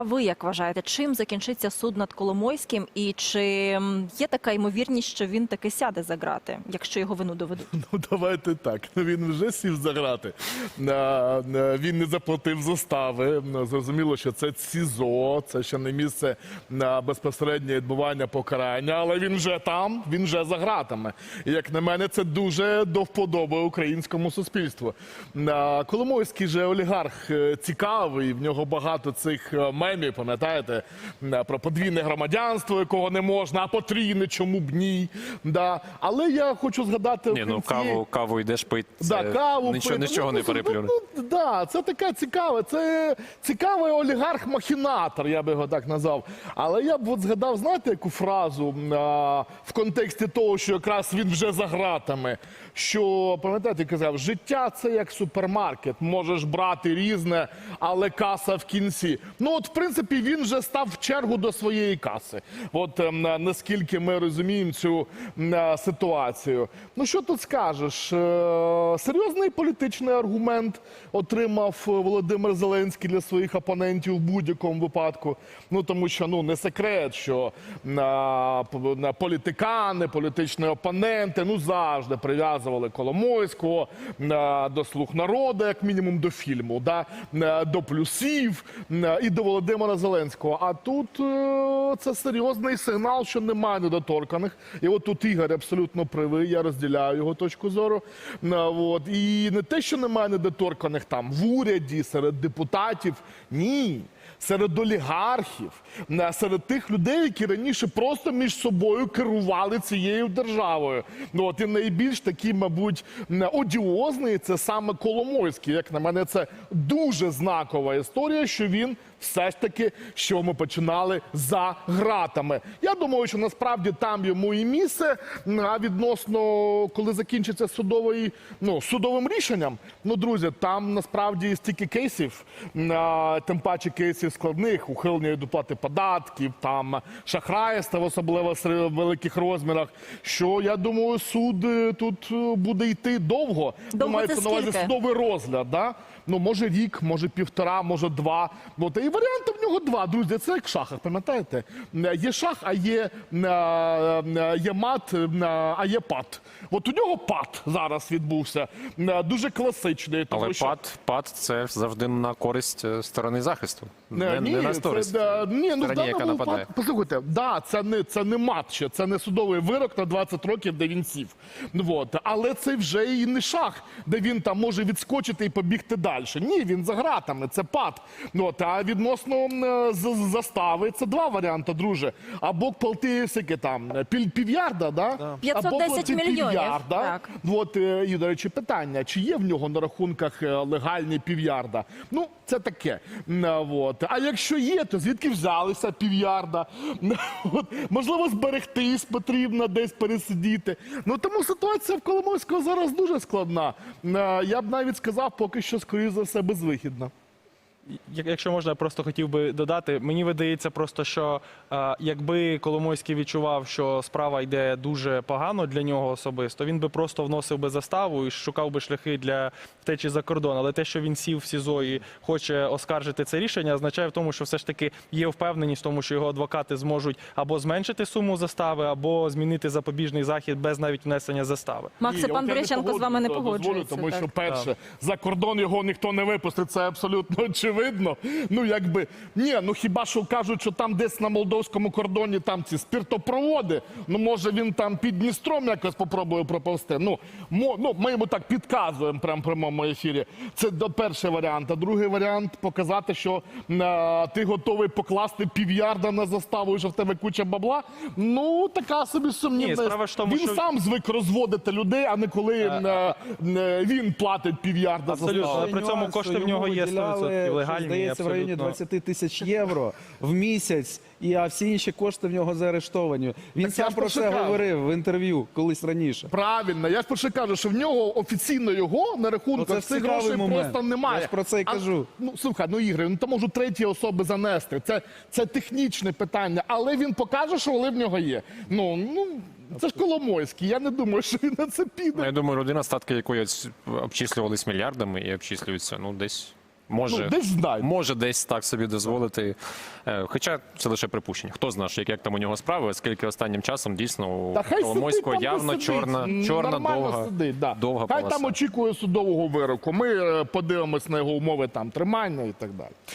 Ви як вважаєте, чим закінчиться суд над Коломойським, і чи є така ймовірність, що він таки сяде за грати, якщо його вину доведуть? Ну давайте так. Ну він вже сів за грати. Він не заплатив застави. Зрозуміло, що це СІЗО, це ще не місце на безпосереднє відбування покарання, але він вже там, він вже за гратами. Як на мене, це дуже до вподоби українському суспільству. Коломойський же олігарх е, цікавий, в нього багато цих е, мемів, пам'ятаєте, про подвійне громадянство, якого не можна, а потрійне, чому б ні. Да. Але я хочу згадати Ні, ну кінці- каву, каву йдеш пить. Да, це каву нічого, пити. нічого Ну, не переплюне. Ну, ну, да, це таке цікаве. Це цікавий олігарх-махінатор, я би його так назвав. Але я б от згадав, знаєте, яку фразу а, в контексті того, що якраз він вже за гратами. Що пам'ятаєте, казав, життя це як супермаркет. Можеш брати різне, але каса в кінці. Ну от, в принципі, він вже став в чергу до своєї каси. От ем, наскільки ми розуміємо цю ситуацію. Ну що тут скажеш? Е, Серйозний політичний аргумент отримав е, Володимир Зеленський для своїх опонентів в будь-якому випадку. Ну тому що ну не секрет, що політикани, політичні опоненти ну завжди прив'язували Коломойського е, до слуг народу, як мінімум до фільму, да? до плюсів і до Володимира Зеленського. А тут е, це серйозний сигнал, що немає недоторканих. І от тут Ігор абсолютно правий, я розділяю його точку зору. Е, От. І не те, що немає недоторканих там в уряді, серед депутатів. Ні. Серед олігархів, серед тих людей, які раніше просто між собою керували цією державою. Ну от і найбільш такий, мабуть, одіозний це саме Коломойський. Як на мене, це дуже знакова історія, що він все ж таки, що ми починали за гратами. Я думаю, що насправді там йому і місце. А відносно коли закінчиться судовий, ну судовим рішенням, ну друзі, там насправді стільки кейсів, тим паче кейсів складних, ухилення від доплати податків, там шахрайства, особливо в великих розмірах. Що я думаю, суд е, тут е, буде йти довго. Довго Ну, мається на увазі судовий розгляд. Да? Ну, може рік, може півтора, може два. От, і варіанти в нього два, друзі. Це як в шахах, пам'ятаєте? Е, Є шах, а є, е, е, є мат, а є пат. От у нього пат зараз відбувся. Дуже класичний. Тому Але що... пад, пад це завжди на користь сторони захисту. Не, ні, не на це, користь да, ні, ну, стороні, яка нападає. випадку- Послухайте, да, це не, це не мат ще, це не судовий вирок на 20 років, де він сів. Ну, от. Але це вже і не шах, де він там може відскочити і побігти далі. Ні, він за гратами, це пад. Ну, от. А відносно е, з- застави, це два варіанти, друже. Або плати скільки там, пів, півярда, да? 510 Або мільйонів, півярда. так. От, е, і, до речі, питання, чи є в нього на рахунках е, легальні півярда? Ну, це таке. А, От. А якщо є, то звідки взялися півярда? От. Можливо, зберегтись потрібно, десь пересидіти. Ну, тому ситуація в Коломойського зараз дуже складна. Я б навіть сказав, поки що, скоріш за все, безвихідна. Як- Якщо можна, я просто хотів би додати. Мені видається просто, що е, якби Коломойський відчував, що справа йде дуже погано для нього особисто, він би просто вносив би заставу і шукав би шляхи для втечі за кордон. Але те, що він сів в СІЗО і хоче оскаржити це рішення, означає в тому, що все ж таки є впевненість в тому, що його адвокати зможуть або зменшити суму застави, або змінити запобіжний захід без навіть внесення застави. Максе, Ні, пан от з вами не дозволю, погоджується. Тому так. що, перше, за кордон його ніхто не випустить, це абсолютно очевидно. Ну, якби, ні, ну хіба що кажуть, що там десь на молдовському кордоні там ці спиртопроводи, ну може він там під Дністром якось попробує проповсти. Ну, мо, ну ми йому так підказуємо прямо в прямому ефірі. Це до- перший варіант. А другий варіант показати, що е, ти готовий покласти півярда на заставу, і що в тебе куча бабла. Ну, така собі сумнівна. Ні, справа ж в тому, він що- сам звик розводити людей, а не коли е, е, він платить півярда за Абсолютно. заставу. Але при цьому кошти в нього є 100% що, легальні, Здається, в районі абсолютно. 20 тисяч євро в місяць, і а всі інші кошти в нього заарештовані. Він Так сам про це говорив в інтерв'ю колись раніше. Правильно, я ж про що кажу, що в нього офіційно його на Ну, рахунку цих грошей момент. просто немає. Я ж про це й А, кажу. ну слухай, ну ігри, ну то можуть треті особи занести. Це, це технічне питання, але він покаже, що вони в нього є. Ну ну це ж Коломойський. Я не думаю, що він на це Ну, піде. Я думаю, людина, статки якої обчислювались мільярдами і обчислюються ну десь Може, Ну, десь може десь так собі дозволити. Е, Хоча це лише припущення. Хто знає, як, як там у нього справи, оскільки останнім часом дійсно у Коломойського явно чорна, чорна довга, сидить, да. довга Хай полоса. там очікує судового вироку. Ми е, подивимось на його умови там тримання і так далі.